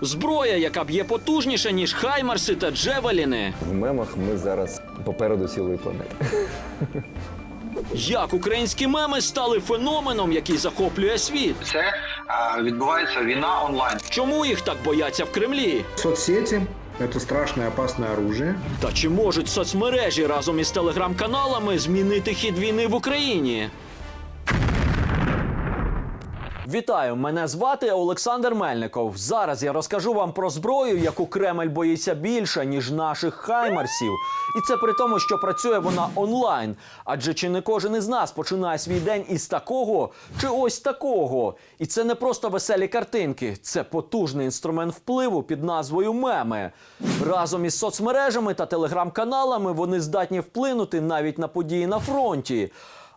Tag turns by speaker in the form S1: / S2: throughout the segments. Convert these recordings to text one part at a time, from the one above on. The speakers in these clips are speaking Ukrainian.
S1: Зброя, яка б'є потужніше, ніж хаймарси та джевеліни.
S2: В мемах ми зараз попереду цілої планети.
S1: Як українські меми стали феноменом, який захоплює світ?
S3: Це е, відбувається війна онлайн.
S1: Чому їх так бояться в Кремлі?
S4: Соцсети – это страшное опасное оружие.
S1: Та чи можуть соцмережі разом із телеграм-каналами змінити хід війни в Україні? Вітаю, мене звати Олександр Мельников. Зараз я розкажу вам про зброю, яку Кремль боїться більше, ніж наших хаймарсів. І це при тому, що працює вона онлайн. Адже чи не кожен із нас починає свій день із такого чи ось такого. І це не просто веселі картинки, це потужний інструмент впливу під назвою меми. Разом із соцмережами та телеграм-каналами вони здатні вплинути навіть на події на фронті.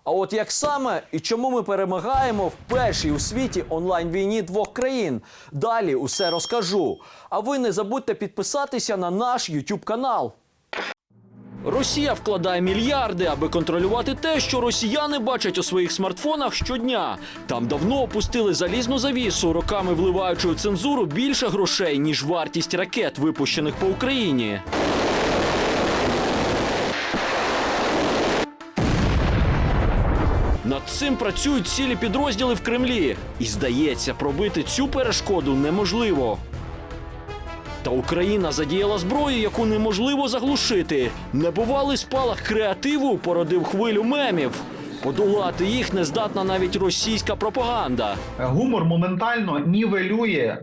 S1: А от як саме і чому ми перемагаємо в першій у світі онлайн-війні двох країн? Далі усе розкажу. А ви не забудьте підписатися на наш YouTube канал. Росія вкладає мільярди, аби контролювати те, що росіяни бачать у своїх смартфонах щодня. Там давно опустили залізну завісу, роками вливаючи у цензуру більше грошей, ніж вартість ракет, випущених по Україні. Над цим працюють цілі підрозділи в Кремлі. І здається, пробити цю перешкоду неможливо. Та Україна задіяла зброю, яку неможливо заглушити. Небувалий спалах креативу породив хвилю мемів. Подолати їх не здатна навіть російська пропаганда.
S5: гумор моментально нівелює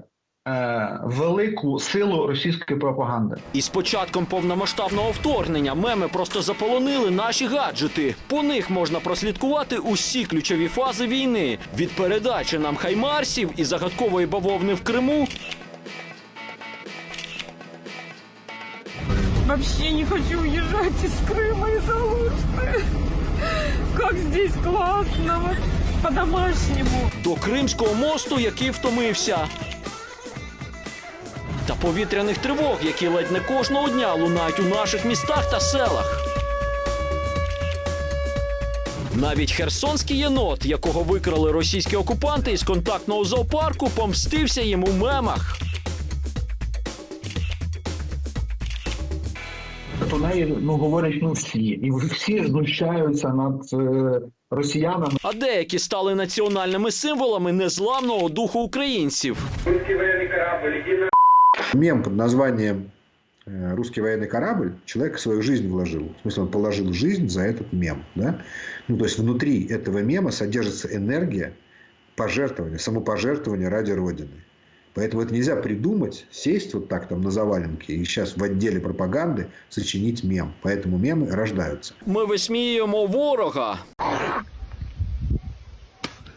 S5: велику силу російської пропаганди.
S1: І з початком повномасштабного вторгнення меми просто заполонили наші гаджети. По них можна прослідкувати усі ключові фази війни від передачі нам хаймарсів і загадкової бавовни в Криму
S6: Вообще не хочу уезжать из Крыма из Алушты. Как здесь классно, вот по-домашнему.
S1: до Кримського мосту, який втомився. Повітряних тривог, які ледь не кожного дня лунають у наших містах та селах. Навіть херсонський єнот, якого викрали російські окупанти із контактного зоопарку, помстився їм у мемах.
S5: Про неї ну говорять ну всі, і всі знущаються над е, росіянами.
S1: А деякі стали національними символами незламного духу українців.
S4: Мем под названием э, «Русский военный корабль» человек свою жизнь вложил. В смысле, он положил жизнь за этот мем. Да? Ну, то есть, внутри этого мема содержится энергия пожертвования, самопожертвования ради Родины. Поэтому это нельзя придумать, сесть вот так там на заваленке и сейчас в отделе пропаганды сочинить мем. Поэтому мемы рождаются.
S1: Ми висміюємо ворога.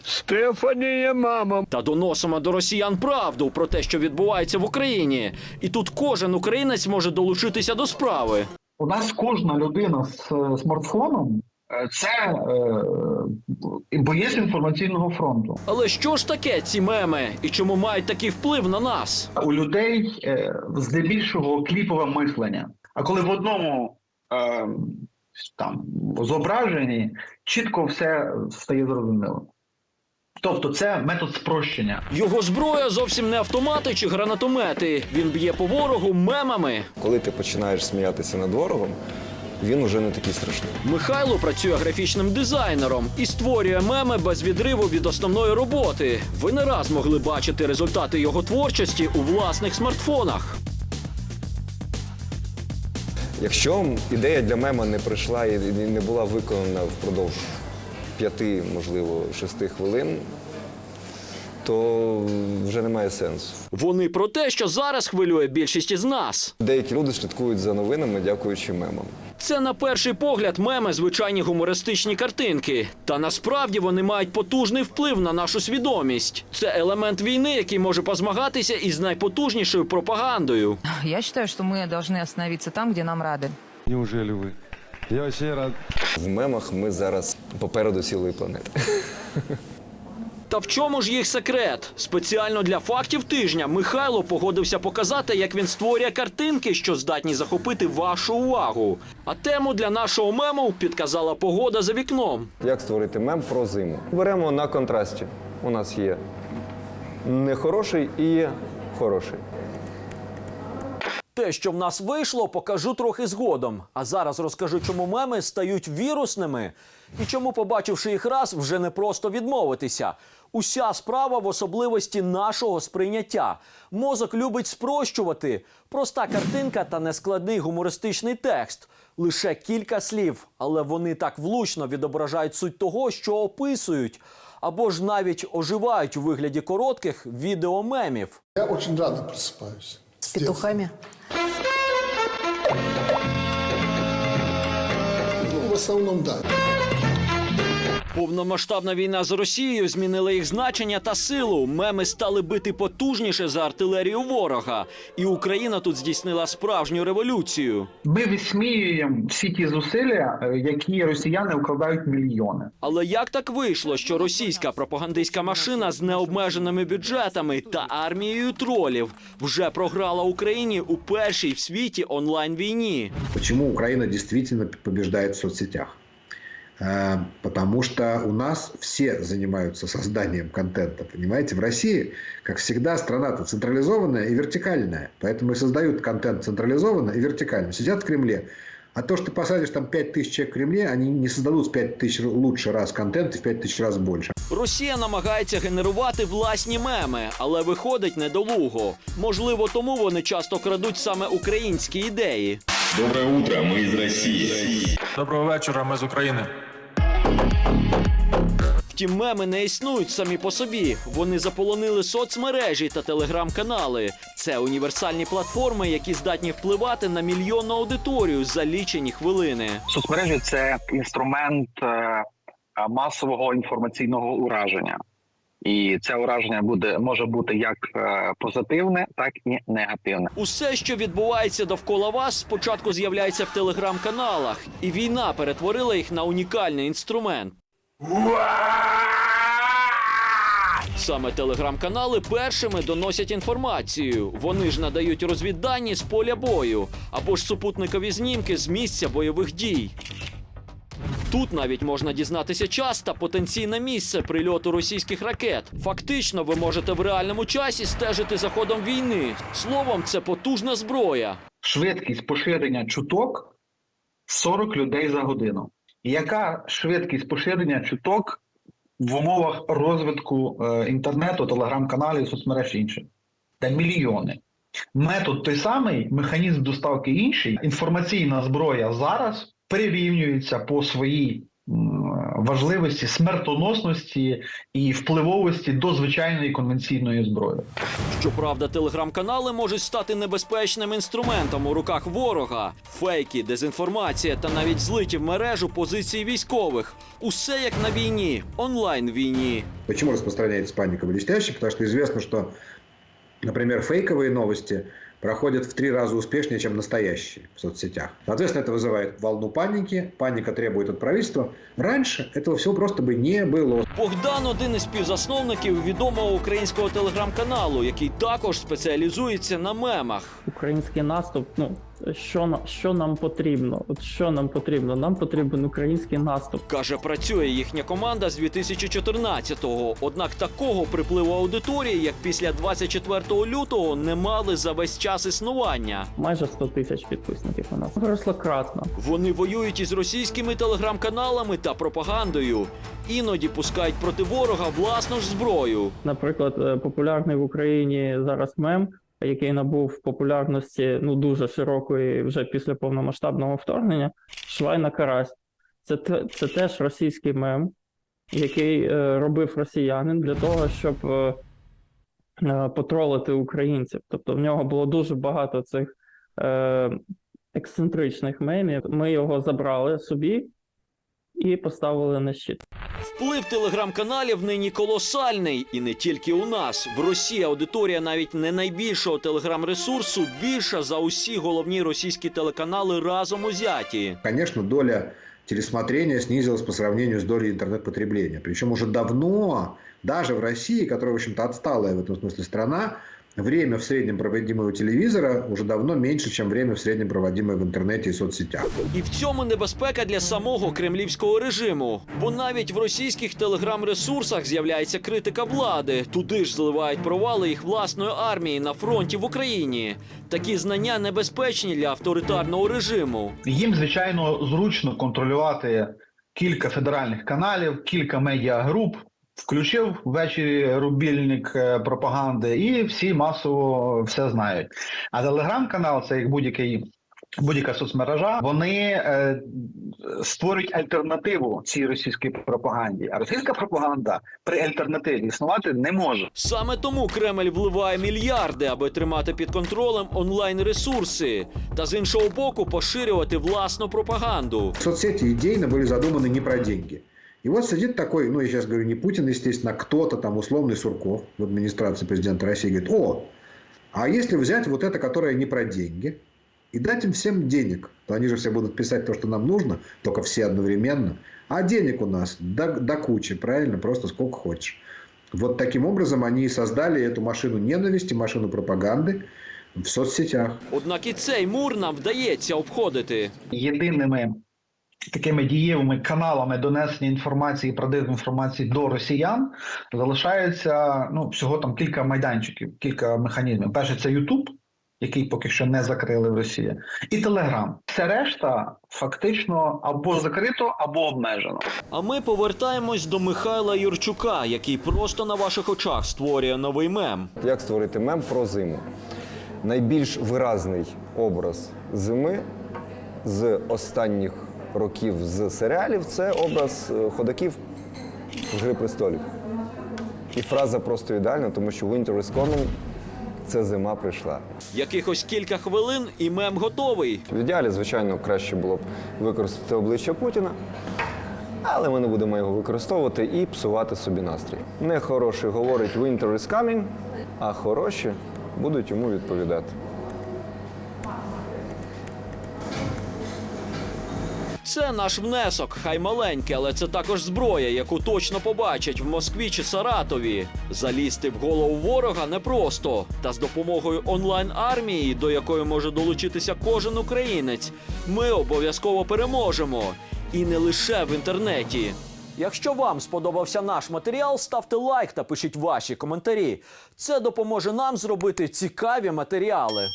S7: Стефанія, мама.
S1: Та доносимо до росіян правду про те, що відбувається в Україні. І тут кожен українець може долучитися до справи.
S5: У нас кожна людина з е, смартфоном е, це е, боєць інформаційного фронту.
S1: Але що ж таке ці меми і чому мають такий вплив на нас?
S5: У людей е, здебільшого кліпове мислення. А коли в одному е, там зображенні чітко все стає зрозуміло. Тобто це метод спрощення.
S1: Його зброя зовсім не автомати чи гранатомети. Він б'є по ворогу мемами.
S2: Коли ти починаєш сміятися над ворогом, він уже не такий страшний.
S1: Михайло працює графічним дизайнером і створює меми без відриву від основної роботи. Ви не раз могли бачити результати його творчості у власних смартфонах.
S2: Якщо ідея для мема не прийшла і не була виконана впродовж п'яти, можливо, шести хвилин, то вже немає сенсу.
S1: Вони про те, що зараз хвилює більшість із нас.
S2: Деякі люди слідкують за новинами, дякуючи мемам.
S1: Це на перший погляд меми звичайні гумористичні картинки. Та насправді вони мають потужний вплив на нашу свідомість. Це елемент війни, який може позмагатися із найпотужнішою пропагандою.
S8: Я считаю, что мы должны остановиться там, где нам рады.
S7: Неужели ви? Я вообще рад.
S2: В мемах ми зараз попереду цілої планети.
S1: Та в чому ж їх секрет? Спеціально для фактів тижня Михайло погодився показати, як він створює картинки, що здатні захопити вашу увагу. А тему для нашого мему підказала погода за вікном.
S2: Як створити мем про зиму? Беремо на контрасті. У нас є нехороший і хороший.
S1: Те, що в нас вийшло, покажу трохи згодом. А зараз розкажу, чому меми стають вірусними і чому, побачивши їх раз, вже не просто відмовитися. Уся справа в особливості нашого сприйняття. Мозок любить спрощувати. Проста картинка та нескладний гумористичний текст. Лише кілька слів, але вони так влучно відображають суть того, що описують, або ж навіть оживають у вигляді коротких відеомемів.
S9: Я очень рано просыпаюсь.
S8: С петухами?
S9: Ну, в основном, да.
S1: Повномасштабна війна з Росією змінила їх значення та силу. Меми стали бити потужніше за артилерію ворога, і Україна тут здійснила справжню революцію.
S5: Ми висміюємо всі ті зусилля, е, які росіяни вкладають мільйони.
S1: Але як так вийшло, що російська пропагандистська машина з необмеженими бюджетами та армією тролів вже програла Україні у першій в світі онлайн війні?
S4: Почему Украина действительно побеждает в соцсетях? Э, Потому что у нас все занимаются созданием контента, понимаете? В России, как всегда, страна-то централизованная и вертикальная. Поэтому и создают контент централизованно и вертикально. Сидят в Кремле. А то, что ты посадишь там 5 тысяч человек в Кремле, они не создадут в 5 тысяч лучше раз контент и в 5 тысяч раз больше.
S1: Росія намагається генерувати власні меми, але виходить недолуго. Можливо, тому вони часто крадуть саме українські ідеї.
S10: Доброе утро, мы из России.
S11: Доброго вечора, ми з України.
S1: Втім, меми не існують самі по собі. Вони заполонили соцмережі та телеграм-канали. Це універсальні платформи, які здатні впливати на мільйонну аудиторію за лічені хвилини.
S3: Соцмережі це інструмент е, масового інформаційного ураження. І це ураження буде може бути як е, позитивне, так і негативне.
S1: Усе, що відбувається довкола вас, спочатку з'являється в телеграм-каналах, і війна перетворила їх на унікальний інструмент. Саме телеграм-канали першими доносять інформацію. Вони ж надають розвіддані з поля бою або ж супутникові знімки з місця бойових дій. Тут навіть можна дізнатися час та потенційне місце прильоту російських ракет. Фактично, ви можете в реальному часі стежити за ходом війни. Словом, це потужна зброя.
S5: Швидкість поширення чуток 40 людей за годину. Яка швидкість поширення чуток в умовах розвитку е, інтернету, телеграм-каналів, соцмереж і інше? Та мільйони. Метод той самий, механізм доставки інший. Інформаційна зброя зараз прирівнюється по своїй важливості, смертоносності і впливовості до звичайної конвенційної зброї.
S1: Щоправда, телеграм-канали можуть стати небезпечним інструментом у руках ворога. Фейки, дезінформація та навіть злиті в мережу позиції військових. Усе як на війні, онлайн війні.
S4: Почему распространяется паника блестяще? Потому что известно, что, например, фейковые новости проходят в три раза успешнее, чем настоящие в соцсетях. Соответственно, это вызывает волну паники. Паника требует от правительства. Раньше этого всего просто бы не было.
S1: Богдан один із співзасновників відомого українського телеграм-каналу, який також спеціалізується на мемах.
S12: Український наступ. Ну що що нам потрібно? От що нам потрібно? Нам потрібен український наступ.
S1: Каже, працює їхня команда з 2014-го. Однак такого припливу аудиторії, як після 24 лютого, не мали за весь час існування.
S12: Майже 100 тисяч підписників у нас виросло кратно.
S1: Вони воюють із російськими телеграм-каналами та пропагандою. Іноді пускають проти ворога власну ж зброю.
S12: Наприклад, е, популярний в Україні зараз мем, який набув популярності ну дуже широкої вже після повномасштабного вторгнення. Швайна карась. Це це теж російський мем, який е, робив росіянин для того, щоб е, е, потролити українців. Тобто в нього було дуже багато цих е, ексцентричних мемів. Ми його забрали собі і поставили на щит.
S1: Вплив телеграм-каналів нині колосальний, і не тільки у нас. В Росії аудиторія навіть не найбільшого телеграм-ресурсу більша за усі головні російські телеканали разом узяті.
S4: Конечно, доля телесмотрения снизилась по сравнению с долей интернет-потребления. Причем уже давно, даже в России, которая, в общем-то, отсталая в этом смысле страна, время в среднем проводимое у телевизора уже давно меньше, чем время в среднем проводимое в интернете и соцсетях.
S1: І в цьому небезпека для самого кремлівського режиму. Бо навіть в російських телеграм-ресурсах з'являється критика влади. Туди ж зливають провали їх власної армії на фронті в Україні. Такі знання небезпечні для авторитарного режиму.
S5: Їм, звичайно, зручно контролювати кілька федеральних каналів, кілька медіагруп. Включив ввечері рубільник е, пропаганди, і всі масово все знають. А телеграм-канал це як будь-який. Будь-яка соцмережа, вони е, створюють альтернативу цій російській пропаганді. А російська пропаганда при альтернативі існувати не може.
S1: Саме тому Кремль вливає мільярди, аби тримати під контролем онлайн-ресурси, та з іншого боку поширювати власну пропаганду.
S4: Соцсети идейно были задуманы не про деньги. И вот сидит такой, ну я сейчас говорю не Путин, естественно, а кто-то там, условный Сурков в администрации президента России, говорит, о, а если взять вот это, которое не про деньги, и дать им всем денег, то они же все будут писать то, что нам нужно, только все одновременно. А денег у нас до, до кучи, правильно, просто сколько хочешь. Вот таким образом они и создали эту машину ненависти, машину пропаганды в соцсетях.
S1: Однак і цей мур нам вдається обходити.
S5: єдиними такими дієвими каналами донесення інформації, правдивої інформації до росіян залишається ну всього там кілька майданчиків, кілька механізмів. Перше це Ютуб, який поки що не закрили в Росії, і Телеграм. Все решта фактично або закрито, або обмежено.
S1: А ми повертаємось до Михайла Юрчука, який просто на ваших очах створює новий мем.
S2: Як створити мем про зиму? Найбільш виразний образ зими з останніх років з серіалів це образ е, ходаків з Гри престолів. І фраза просто ідеальна, тому що Winter is coming – це зима прийшла.
S1: Якихось кілька хвилин і мем готовий.
S2: В ідеалі, звичайно, краще було б використати обличчя Путіна, але ми не будемо його використовувати і псувати собі настрій. Нехороший говорить Winter is coming, а хороші будуть йому відповідати.
S1: Це наш внесок, хай маленький, але це також зброя, яку точно побачать в Москві чи Саратові. Залізти в голову ворога непросто. Та з допомогою онлайн-армії, до якої може долучитися кожен українець, ми обов'язково переможемо. І не лише в інтернеті. Якщо вам сподобався наш матеріал, ставте лайк та пишіть ваші коментарі. Це допоможе нам зробити цікаві матеріали.